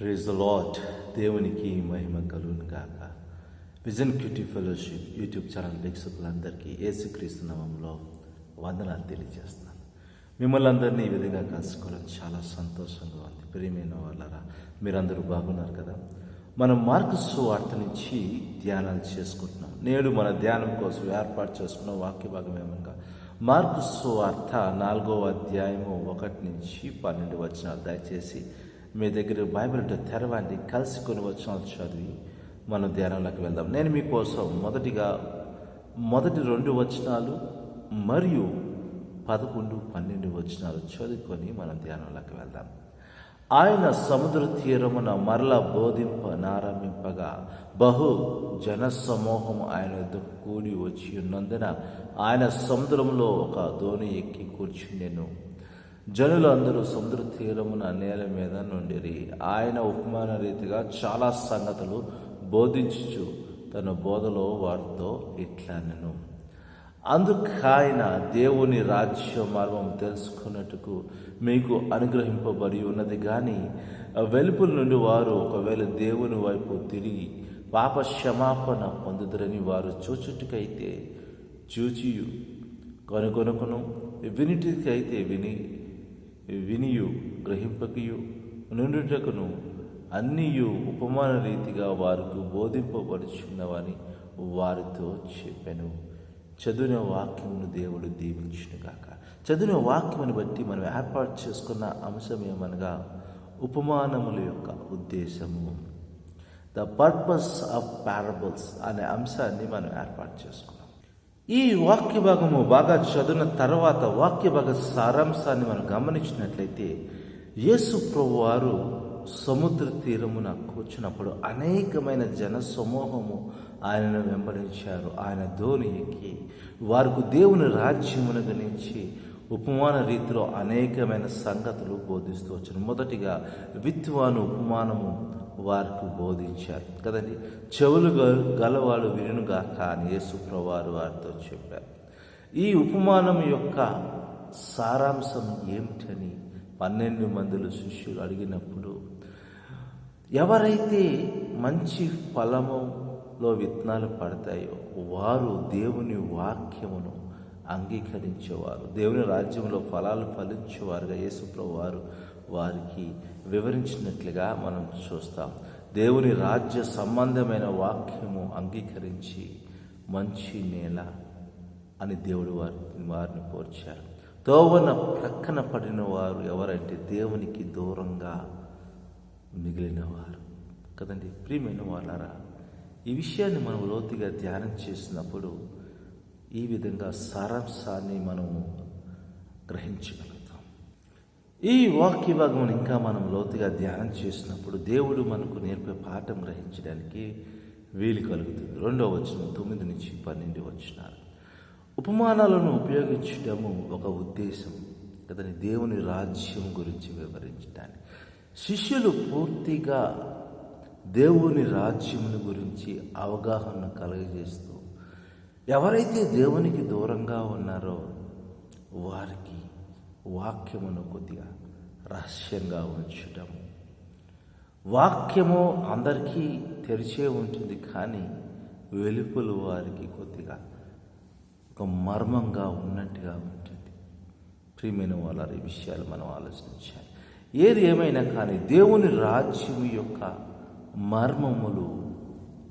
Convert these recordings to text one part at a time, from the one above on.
Praise the lot దేవునికి మహిమ కలుగును గాక. Vision QT fellowship YouTube channel వీక్షకులందరికీ ఏసుక్రీస్తు నామంలో వందనాలు తెలియజేస్తున్నాను. మిమ్మల్ని అందరినీ ఈ విధంగా కలుసుకోవడం చాలా సంతోషంగా ఉంది. ప్రియమైన వాళ్ళరా మీరందరూ బాగున్నారు కదా? మనం మార్కు వార్త నుంచి ధ్యానాలు చేసుకుంటున్నాం. నేడు మన ధ్యానం కోసం ఏర్పాటు చేసుకున్న వాక్య భాగం ఏమనగా మార్కు సువార్త నాలుగవ అధ్యాయము ఒకటి నుంచి పన్నెండు వచ్చిన దయచేసి మీ దగ్గర బైబిల్ తెరవండి కలిసి కొన్ని వచనాలు చదివి మనం ధ్యానంలోకి వెళ్దాం. నేను మీకోసం మొదటిగా మొదటి రెండు వచనాలు మరియు పదకొండు పన్నెండు వచనాలు చదువుకొని మనం ధ్యానంలోకి వెళ్దాం. ఆయన సముద్ర తీరమున మరల బోధింప నారంభింపగా బహు జనసమూహం ఆయన కూడి వచ్చి ఉన్నందున ఆయన సముద్రంలో ఒక దోణి ఎక్కి కూర్చుండెను. జనులు అందరూ సముద్ర తీరమున నేల మీద నుండిరి. ఆయన ఉపమాన రీతిగా చాలా సంగతులు బోధించుచు తన బోధలో వారితో ఇట్లానెను. అందుకు ఆయన దేవుని రాజ్య మార్గం తెలుసుకున్నట్టుకు మీకు అనుగ్రహింపబడి ఉన్నది కానీ వెలుపుల నుండి వారు ఒకవేళ దేవుని వైపు తిరిగి పాప క్షమాపణ పొందుదరని వారు చూచుటికైతే చూచియు. కనుకొనుకును వినిటికైతే విని వినియు గ్రహింపకయు నుండుటకును అన్నీయు ఉపమాన రీతిగా వారికి బోధింపబడుచున్నవని వారితో చెప్పాను. చదివిన వాక్యమును దేవుడు దీవించునుగాక. చదివిన వాక్యమును బట్టి మనం ఏర్పాటు చేసుకున్న అంశం ఏమనగా ఉపమానముల యొక్క ఉద్దేశము. ద పర్పస్ ఆఫ్ పారబుల్స్ అనే అంశాన్ని మనం ఏర్పాటు చేసుకున్నాం. ఈ వాక్య భాగము బాగా చదివిన తర్వాత వాక్య భాగ సారాంశాన్ని మనం గమనించినట్లయితే యేసు ప్రభు వారు సముద్ర తీరమున కూర్చున్నప్పుడు అనేకమైన జన సమూహము ఆయనను వెంబడించారు. ఆయన ధోని ఎక్కి వారికి దేవుని రాజ్యమును గణించి ఉపమాన రీతిలో అనేకమైన సంగతులు బోధిస్తూ వచ్చారు. మొదటిగా విత్వాను ఉపమానము వారికి బోధించారు. కదండి? చెవులు గలవాడు వినుగా అని యేసుప్రవారు వారితో చెప్పారు. ఈ ఉపమానం యొక్క సారాంశం ఏమిటని పన్నెండు మందులు శిష్యులు అడిగినప్పుడు ఎవరైతే మంచి ఫలములో విత్తనాలు పడతాయో వారు దేవుని వాక్యమును అంగీకరించేవారు. దేవుని రాజ్యంలో ఫలాలు ఫలించేవారుగా యేసుప్రభు వారు వారికి వివరించినట్లుగా మనం చూస్తాం. దేవుని రాజ్య సంబంధమైన వాక్యము అంగీకరించి మంచి నేల అని దేవుడు వారి వారిని కోర్చారు తోవన ప్రక్కన పడిన వారు ఎవరంటే దేవునికి దూరంగా మిగిలిన వారు కదండి? ప్రియమైన వాళ్ళారా ఈ విషయాన్ని మనం లోతుగా ధ్యానం చేసినప్పుడు ఈ విధంగా సారాంశాన్ని మనము గ్రహించగలుగుతాం. ఈ వాక్య భాగం ఇంకా మనం లోతుగా ధ్యానం చేసినప్పుడు దేవుడు మనకు నేర్పే పాఠం గ్రహించడానికి వీలు కలుగుతుంది. రెండవ వచనం తొమ్మిది నుంచి పన్నెండు వచనాలు. ఉపమానాలను ఉపయోగించడము ఒక ఉద్దేశం. అతని దేవుని రాజ్యం గురించి వివరించడానికి. శిష్యులు పూర్తిగా దేవుని రాజ్యముని గురించి అవగాహన కలుగజేస్తూ ఎవరైతే దేవునికి దూరంగా ఉన్నారో వారికి వాక్యమును కొద్దిగా రహస్యంగా ఉంచడం వాక్యము అందరికీ తెరిచే ఉంటుంది కానీ వెలుపులు వారికి కొద్దిగా ఒక మర్మంగా ఉన్నట్టుగా ఉంటుంది. ప్రియమైన వాళ్ళ ఈ విషయాలు మనం ఆలోచించాలి. ఏది ఏమైనా కానీ దేవుని రాజ్యం యొక్క మర్మములు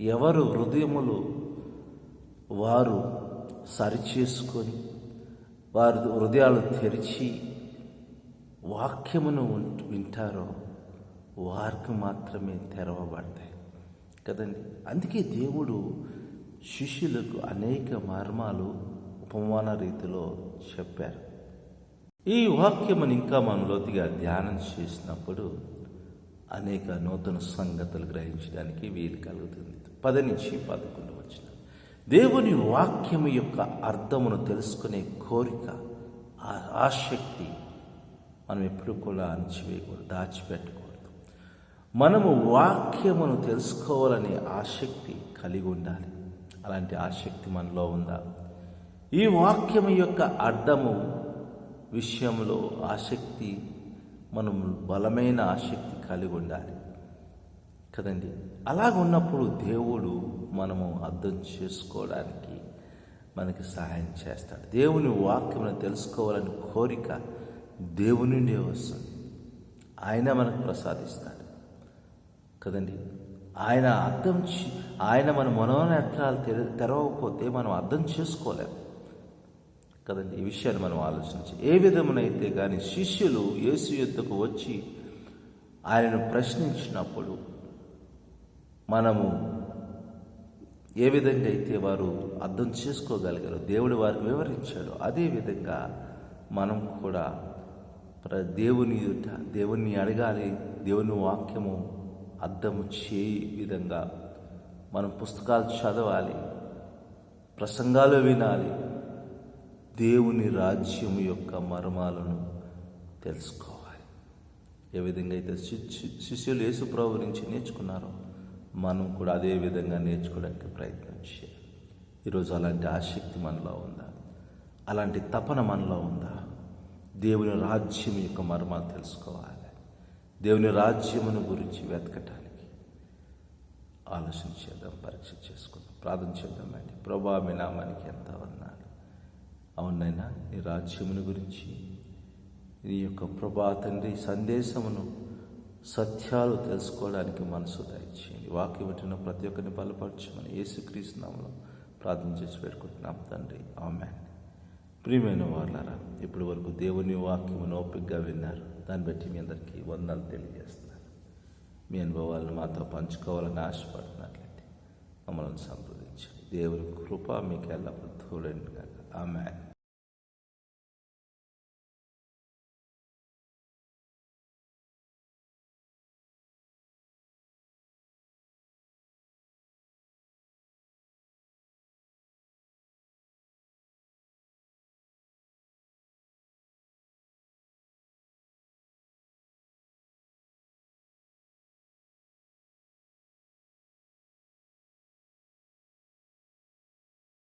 ఎవరు హృదయములు వారు సరిచేసుకొని వారి హృదయాలు తెరిచి వాక్యమును వింటారో వారికి మాత్రమే తెరవబడతాయి. కదండి? అందుకే దేవుడు శిష్యులకు అనేక మర్మాలు ఉపమాన రీతిలో చెప్పారు. ఈ వాక్యమును ఇంకా మనం లోతుగా ధ్యానం చేసినప్పుడు అనేక నూతన సంగతులు గ్రహించడానికి వీలు కలుగుతుంది. పది నుంచి పదకొండు వచ్చిన దేవుని వాక్యము యొక్క అర్థమును తెలుసుకునే కోరిక ఆ ఆసక్తి మనం ఎప్పుడు కూడా అణచివేయకూడదు దాచిపెట్టకూడదు. మనము వాక్యమును తెలుసుకోవాలనే ఆసక్తి కలిగి ఉండాలి. అలాంటి ఆసక్తి మనలో ఉందా? ఈ వాక్యము యొక్క అర్థము విషయంలో ఆసక్తి మనం బలమైన ఆసక్తి కలిగి ఉండాలి. కదండి? అలాగ ఉన్నప్పుడు దేవుడు మనము అర్థం చేసుకోవడానికి మనకి సహాయం చేస్తాడు. దేవుని వాక్యం తెలుసుకోవాలని కోరిక దేవుని నుండే వస్తుంది. ఆయన మనకు ప్రసాదిస్తాడు. కదండి? ఆయన అర్థం చే- ఆయన మన మనోనేత్రాలు తెర తెరవకపోతే మనం అర్థం చేసుకోలేము కదండి? ఈ విషయాన్ని మనం ఆలోచించి. ఏ విధమునైతే కానీ శిష్యులు యేసు యుద్ధకు వచ్చి ఆయనను ప్రశ్నించినప్పుడు మనము ఏ విధంగా అయితే వారు అర్థం చేసుకోగలిగారు దేవుడు వారికి వివరించాడు అదే విధంగా మనం కూడా ప్ర దేవుని ఎదుట దేవుణ్ణి అడగాలి దేవుని వాక్యము అర్థము చేయి విధంగా మనం పుస్తకాలు చదవాలి ప్రసంగాలు వినాలి దేవుని రాజ్యం యొక్క మర్మాలను తెలుసుకోవాలి. ఏ విధంగా అయితే శిష్యు శిష్యులు యేసు ప్రభు నుంచి నేర్చుకున్నారో మనం కూడా అదే విధంగా నేర్చుకోవడానికి ప్రయత్నం చేయాలి. ఈరోజు అలాంటి ఆసక్తి మనలో ఉందా? అలాంటి తపన మనలో ఉందా? దేవుని రాజ్యం యొక్క మర్మాలు తెలుసుకోవాలి. దేవుని రాజ్యమును గురించి వెతకటానికి ఆలోచన చేద్దాం పరీక్ష చేసుకుందాం ప్రార్థన చేద్దామండి ప్రభా మీ నామానికి ఎంత వందనాలు. అవునైనా నీ రాజ్యమును గురించి నీ యొక్క ప్రభా తండ్రి సందేశమును సత్యాలు తెలుసుకోవడానికి మనసు దయచేయండి. వాక్యం వింటున్న ప్రతి ఒక్కరిని బలపరచమని యేసుక్రీస్తునామలో ప్రార్థన చేసి పెట్టుకుంటున్నాం తండ్రి. ఆమె ప్రియమైన వాళ్ళారా ఇప్పటి వరకు దేవుని వాక్యమును ఓపికగా విన్నారు. దాన్ని బట్టి మీ అందరికీ వందలు తెలియజేస్తున్నారు. మీ అనుభవాలను మాతో పంచుకోవాలని ఆశపడుతున్నట్లయితే మమ్మల్ని సంప్రదించండి. దేవుని కృప మీకు ఎల్లప్పుడూ తోడండి ఆమె